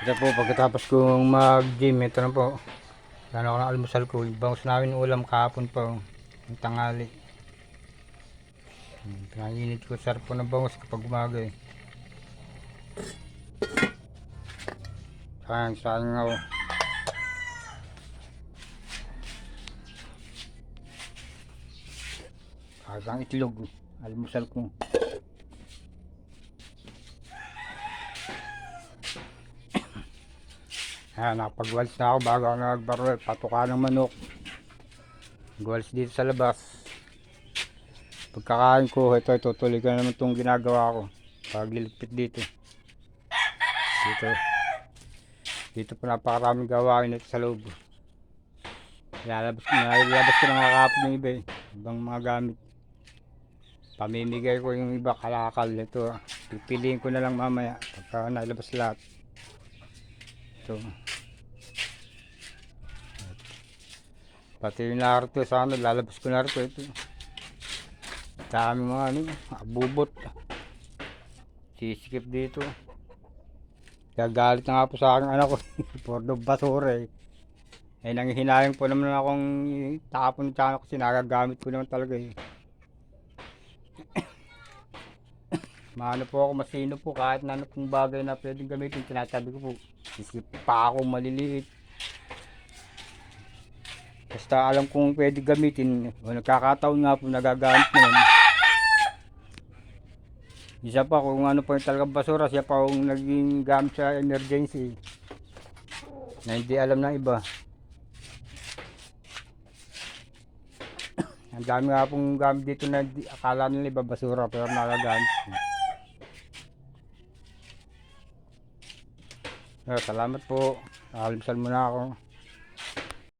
Ito po, pagkatapos kong mag-gym, ito na po. Yan ako ng almusal ko. Bangus namin ulam kahapon po. Yung tangali. Hmm, Pinanginit ko sarap po ng bangus kapag umaga eh. Sayang, sayang ako. Kagang itlog. Almusal ko. Ayan, nakapagwalis na ako bago ako nagbarwel. Patuka ng manok. Nagwalis dito sa labas. Pagkakain ko, ito, tutuloy ko na naman itong ginagawa ko. Pagliligpit dito. Dito. Dito po napakaraming gawain ito sa loob. Lalabas, nilalabas ko na nga kahapon yung iba eh. Ibang mga gamit. Pamimigay ko yung iba kalakal. Ito, pipiliin ko na lang mamaya. Pagka nalabas lahat. Ito. Pati yung narito sa ano, lalabas ko na rito. Ito. Dami mga ano, abubot. Sisikip dito. Gagalit na nga po sa aking anak ko. Porno basura eh. Eh, nanghihinayang po naman akong tapon sa kasi nagagamit ko naman talaga eh. Maano po ako, masino po kahit na ano pong bagay na pwedeng gamitin, tinatabi ko po. Isip pa ako maliliit. Basta alam kong pwede gamitin, o nagkakataon nga po nagagamit naman. Isa pa kung ano po yung talagang basura, siya pa yung naging gamit sa emergency. Na hindi alam ng iba. Ang dami nga pong gamit dito na akala nila iba basura pero nagagamit. Salamat po. Nakalimsal muna ako.